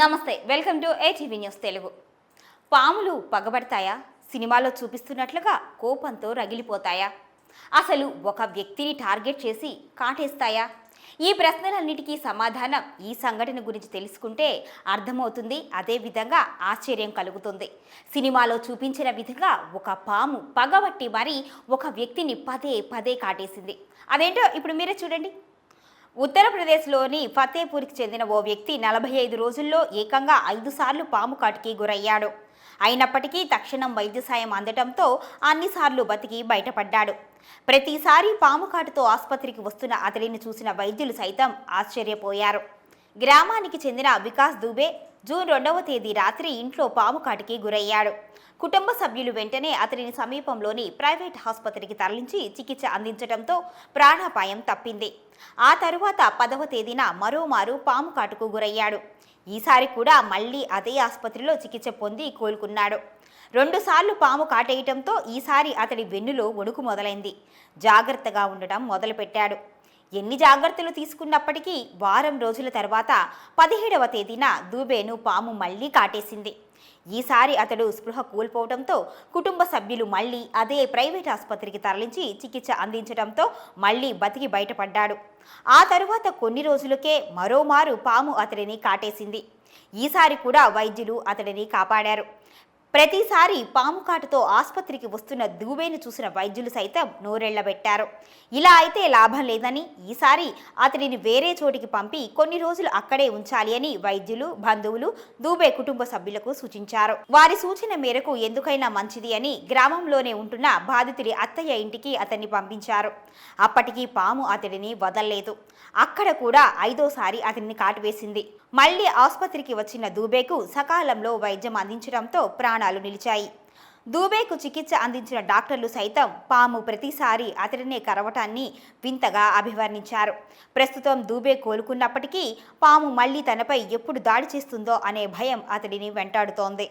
నమస్తే welcome to ATV news Telugu. పాములు పగబడతాయా? సినిమాలో చూపిస్తున్నట్లుగా కోపంతో రగిలిపోతాయా? అసలు ఒక వ్యక్తిని టార్గెట్ చేసి కాటేస్తాయా? ఈ ప్రశ్నలన్నిటికీ సమాధానం ఈ సంఘటన గురించి తెలుసుకుంటే అర్థమవుతుంది. అదేవిధంగా ఆశ్చర్యం కలుగుతుంది. సినిమాలో చూపించిన విధంగా ఒక పాము పగబట్టి మరీ ఒక వ్యక్తిని పదే పదే కాటేసింది. అదేంటో ఇప్పుడు మీరే చూడండి. ఉత్తరప్రదేశ్లోని ఫతేపూర్కి చెందిన ఓ వ్యక్తి నలభై ఐదు రోజుల్లో ఏకంగా ఐదు సార్లు పాము కాటుకి గురయ్యాడు. అయినప్పటికీ తక్షణం వైద్య సాయం అందటంతో అన్నిసార్లు బతికి బయటపడ్డాడు. ప్రతిసారి పాము కాటుతో ఆసుపత్రికి వస్తున్న అతడిని చూసిన వైద్యులు సైతం ఆశ్చర్యపోయారు. గ్రామానికి చెందిన వికాస్ దుబే జూన్ రెండవ తేదీ రాత్రి ఇంట్లో పాము కాటికి గురయ్యాడు. కుటుంబ సభ్యులు వెంటనే అతడిని సమీపంలోని ప్రైవేట్ ఆసుపత్రికి తరలించి చికిత్స అందించడంతో ప్రాణాపాయం తప్పింది. ఆ తరువాత పదవ తేదీన మరోమారు పాము కాటుకు గురయ్యాడు. ఈసారి కూడా మళ్ళీ అదే ఆసుపత్రిలో చికిత్స పొంది కోలుకున్నాడు. రెండుసార్లు పాము కాటేయటంతో ఈసారి అతడి వెన్నులో వణుకు మొదలైంది. జాగ్రత్తగా ఉండటం మొదలుపెట్టాడు. ఎన్ని జాగ్రత్తలు తీసుకున్నప్పటికీ వారం రోజుల తర్వాత పదిహేడవ తేదీన దూబేను పాము మళ్ళీ కాటేసింది. ఈసారి అతడు స్పృహ కోల్పోవడంతో కుటుంబ సభ్యులు మళ్ళీ అదే ప్రైవేట్ ఆసుపత్రికి తరలించి చికిత్స అందించడంతో మళ్ళీ బతికి బయటపడ్డాడు. ఆ తరువాత కొన్ని రోజులకే మరోమారు పాము అతడిని కాటేసింది. ఈసారి కూడా వైద్యులు అతడిని కాపాడారు. ప్రతిసారి పాము కాటుతో ఆసుపత్రికి వస్తున్న దూబేను చూసిన వైద్యులు సైతం నోరెళ్ళబెట్టారు ఇలా అయితే లాభం లేదని ఈసారి అతడిని వేరే చోటికి పంపి కొన్ని రోజులు అక్కడే ఉంచాలి అని వైద్యులు బంధువులు దూబే కుటుంబ సభ్యులకు సూచించారు. వారి సూచన మేరకు ఎందుకైనా మంచిది అని గ్రామంలోనే ఉంటున్న బాధితుడి అత్తయ్య ఇంటికి అతన్ని పంపించారు. అప్పటికి పాము అతడిని వదల్లేదు. అక్కడ కూడా ఐదోసారి అతన్ని కాటువేసింది. మళ్ళీ ఆసుపత్రికి వచ్చిన దూబేకు సకాలంలో వైద్యం అందించడంతో ప్రాణాలు నిలిచాయి. దూబేకు చికిత్స అందించిన డాక్టర్లు సైతం పాము ప్రతిసారి అతడినే కరవటాన్ని వింతగా అభివర్ణించారు. ప్రస్తుతం దూబే కోలుకున్నప్పటికీ పాము మళ్ళీ తనపై ఎప్పుడు దాడి చేస్తుందో అనే భయం అతడిని వెంటాడుతోంది.